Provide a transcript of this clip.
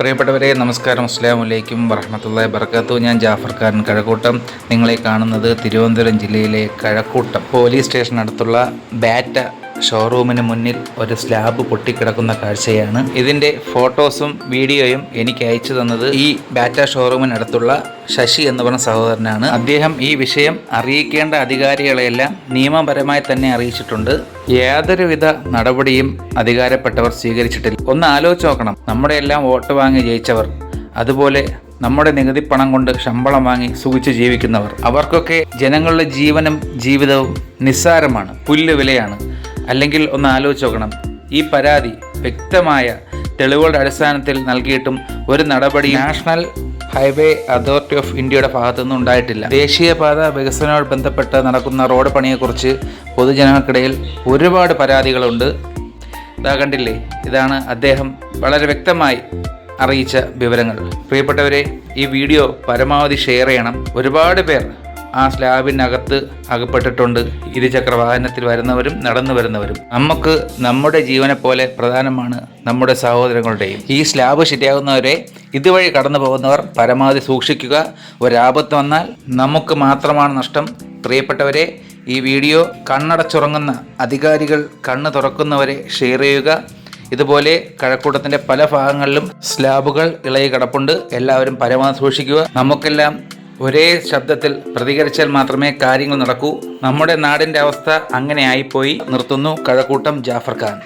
പ്രിയപ്പെട്ടവരെ നമസ്കാരം. അസ്സാം വലൈക്കും വറഹമത്തല്ലാ ബർക്കാത്തു ഞാൻ ജാഫർ ഖാൻ കഴക്കൂട്ടം. നിങ്ങളെ കാണുന്നത് തിരുവനന്തപുരം ജില്ലയിലെ കഴക്കൂട്ടം. പോലീസ് സ്റ്റേഷനടുത്തുള്ള ബാറ്റ ഷോറൂമിന് മുന്നിൽ ഒരു സ്ലാബ് പൊട്ടിക്കിടക്കുന്ന കാഴ്ചയാണ്. ഇതിന്റെ ഫോട്ടോസും വീഡിയോയും എനിക്ക് അയച്ചു തന്നത് ഈ ബാറ്റ ഷോറൂമിനടുത്തുള്ള ശശി എന്ന് പറഞ്ഞ സഹോദരനാണ്. അദ്ദേഹം ഈ വിഷയം അറിയിക്കേണ്ട അധികാരികളെയെല്ലാം നിയമപരമായി തന്നെ അറിയിച്ചിട്ടുണ്ട്. യാതൊരുവിധ നടപടിയും അധികാരപ്പെട്ടവർ സ്വീകരിച്ചിട്ടില്ല. ഒന്ന് ആലോചിച്ച് നോക്കണം. നമ്മുടെ എല്ലാം വോട്ട് വാങ്ങി ജയിച്ചവർ അതുപോലെ നമ്മുടെ നികുതി പണം കൊണ്ട് ശമ്പളം വാങ്ങി സുഖിച്ച് ജീവിക്കുന്നവർ. അവർക്കൊക്കെ ജനങ്ങളുടെ ജീവനും ജീവിതവും നിസ്സാരമാണ് പുല്ല് വിലയാണ്. അല്ലെങ്കിൽ ഒന്ന് ആലോചിച്ച് നോക്കണം. ഈ പരാതി വ്യക്തമായ തെളിവുകളുടെ അടിസ്ഥാനത്തിൽ നൽകിയിട്ടും ഒരു നടപടി നാഷണൽ ഹൈവേ അതോറിറ്റി ഓഫ് ഇന്ത്യയുടെ ഭാഗത്തുനിന്നും ഉണ്ടായിട്ടില്ല. ദേശീയപാത വികസനവുമായി ബന്ധപ്പെട്ട് നടക്കുന്ന റോഡ് പണിയെക്കുറിച്ച് പൊതുജനങ്ങൾക്കിടയിൽ ഒരുപാട് പരാതികളുണ്ട്. ഇതാ കണ്ടില്ലേ? ഇതാണ് അദ്ദേഹം വളരെ വ്യക്തമായി അറിയിച്ച വിവരങ്ങൾ. പ്രിയപ്പെട്ടവരെ ഈ വീഡിയോ പരമാവധി ഷെയർ ചെയ്യണം. ഒരുപാട് പേർ ആ സ്ലാബിനകത്ത് അകപ്പെട്ടിട്ടുണ്ട്. ഇരുചക്ര വാഹനത്തിൽ വരുന്നവരും നടന്നു വരുന്നവരും. നമുക്ക് നമ്മുടെ ജീവനെ പോലെ പ്രധാനമാണ് നമ്മുടെ സഹോദരങ്ങളുടെയും. ഈ സ്ലാബ് ശരിയാകുന്നവരെ ഇതുവഴി കടന്നു പോകുന്നവർ പരമാവധി സൂക്ഷിക്കുക. ഒരാപത്ത് വന്നാൽ നമുക്ക് മാത്രമാണ് നഷ്ടം. പ്രിയപ്പെട്ടവരെ ഈ വീഡിയോ കണ്ണടച്ചുറങ്ങുന്ന അധികാരികൾ കണ്ണ് തുറക്കുന്നവരെ ഷെയർ ചെയ്യുക. ഇതുപോലെ കഴക്കൂട്ടത്തിന്റെ പല ഭാഗങ്ങളിലും സ്ലാബുകൾ ഇളകി കിടപ്പുണ്ട്. എല്ലാവരും പരമാവധി സൂക്ഷിക്കുക. നമുക്കെല്ലാം ഒരേ ശബ്ദത്തിൽ പ്രതികരിച്ചാൽ മാത്രമേ കാര്യങ്ങൾ നടക്കൂ. നമ്മുടെ നാടിന്റെ അവസ്ഥ അങ്ങനെ ആയിപ്പോയി നിർത്തുന്നു കഴക്കൂട്ടം ജാഫർ ഖാൻ.